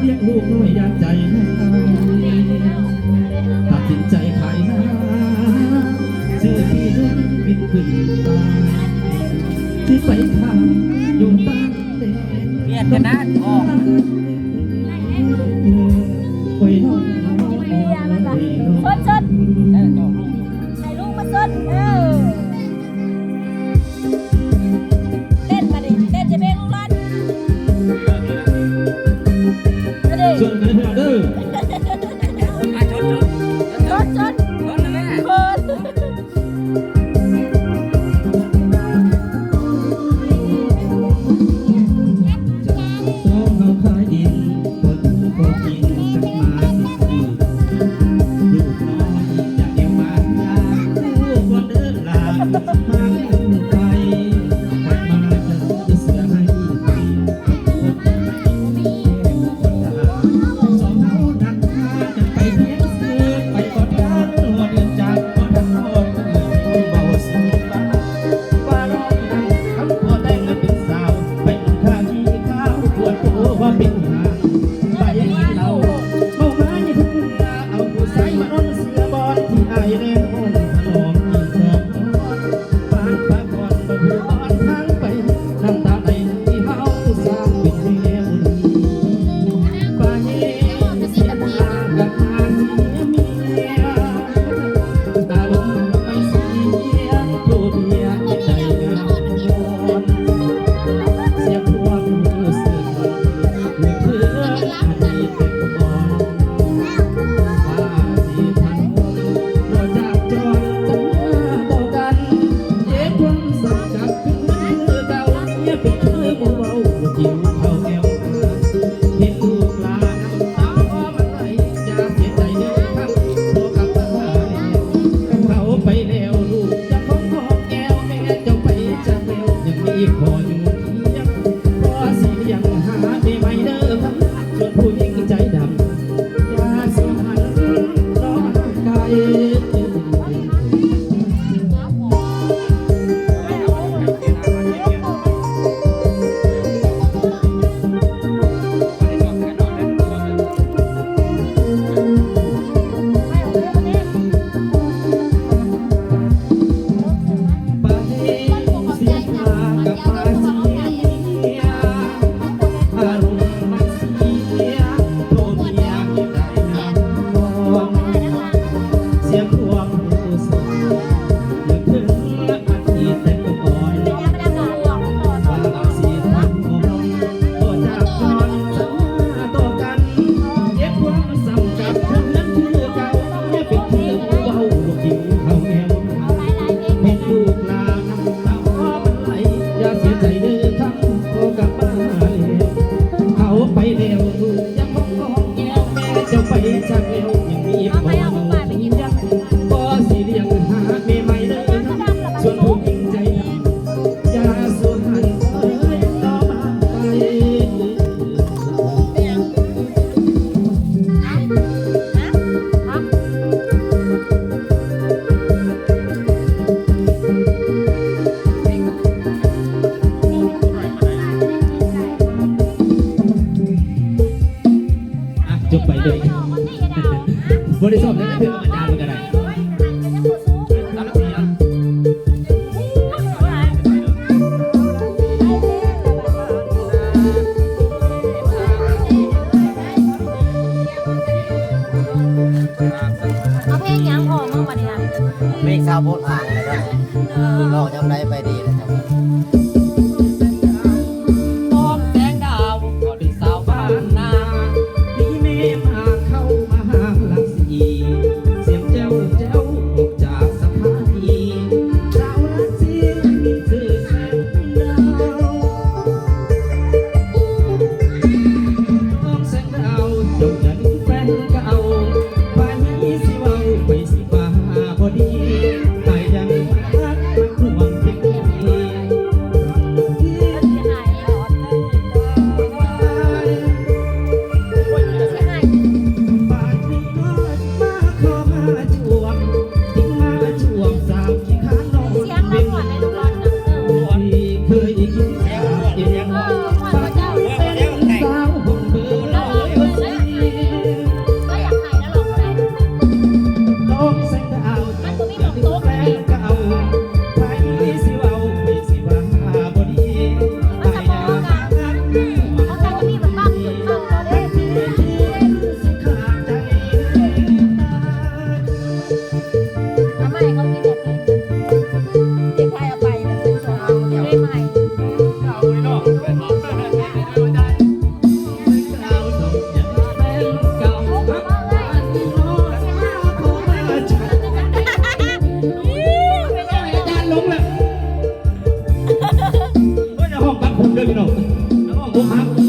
เรียกลูกน้วยยาใจให้ตัดสินใจขายหน้าเสือพี่นุ่นบินขึ้นตาที่ไปทางอยู่ตั้งเด็กเรียกกันนะออก เด็กบริสุทธิ์นั่นคืออาจารย์เป็นอะไรเอาเพลงยังพอมั้งวันนี้นะเพลงาวโพธิ์ผ่านนะครับลองจำได้ไป honra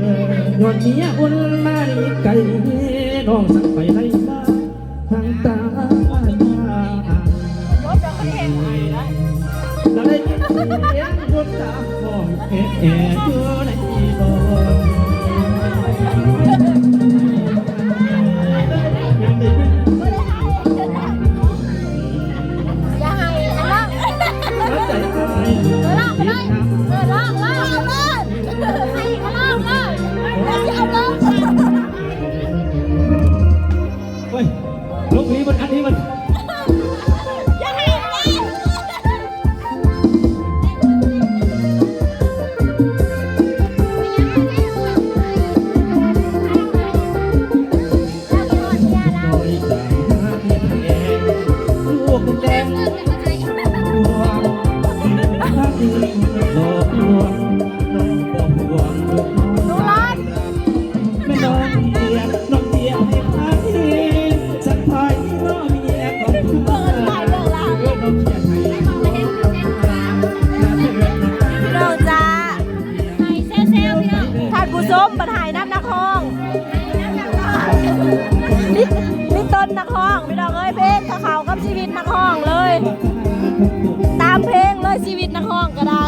เกินนวเมียอุ่นมาดีไก่น้องสั่งไปไล่มาทางตาอาญาเราได้ยินเสียงรถตาของเอ๋เอะอยู่ในบ่อน กับชีวิตนักห้องเลย ตามเพลงเลยชีวิตนักห้องก็ได้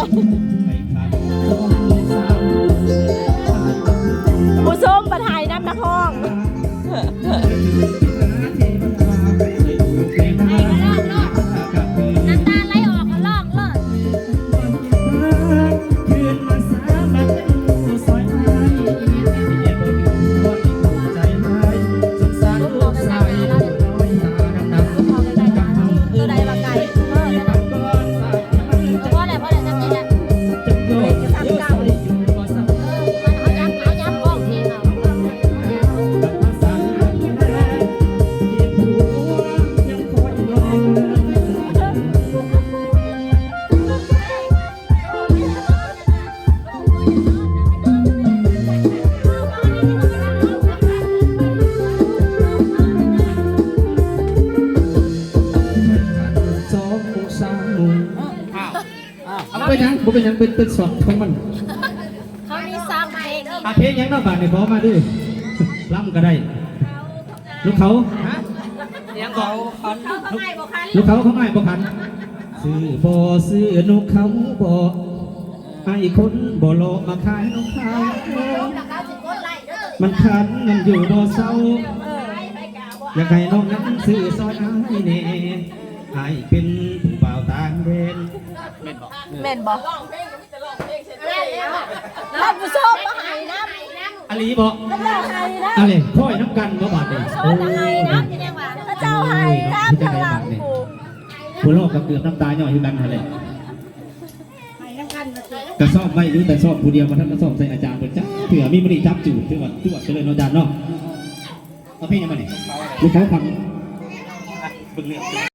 เป็นยังบ่เป็นยังเป็นเป็นสองของมันเขามีซ้ำเพลงอีกอาเพลงยังนอกบาทนี่ขอมาด้วยล่ำก็ได้ ลูกเขายังบอกเขาเขาเขาให้บอกคันลูกเขาเขาไม่บ่ขันซื้อบ่ซื้อนกเขาบ่ไอ้คนบ่โลมาขายนกเขาแล้วก็สิกดไลค์เด้อมันขันมันอยู่บ่เศร้า เออไปกาบ่อยากให้น้องนั้นซื้อซอยอ้ายแน่อ้ายเป็นผู้บ่าวต่างแดน แม่นบอกท่านผู้ชมมาหายน้ำอลีบ่พระเจ้าหายน้ำอะไรค่อยน้ำกันบ่บาดนี่โอ้ยหายน้ำที่แดงหวานพระเจ้าหายน้ำทางหลังกูผู้โลกกับเกือบน้ำตาย่อยอยู่กันหั่นแหละกระสอบไม่รู้แต่สอบผู้เดียวมาทั้งกระสอบใส่อาจารย์เปิดจ้าเผื่อมีมณีจับจูดคือว่าคือว่าเจริญอาจารย์เนาะเอาเพลงยังไงนี่ลูกเขาฟังบึงเรื่อง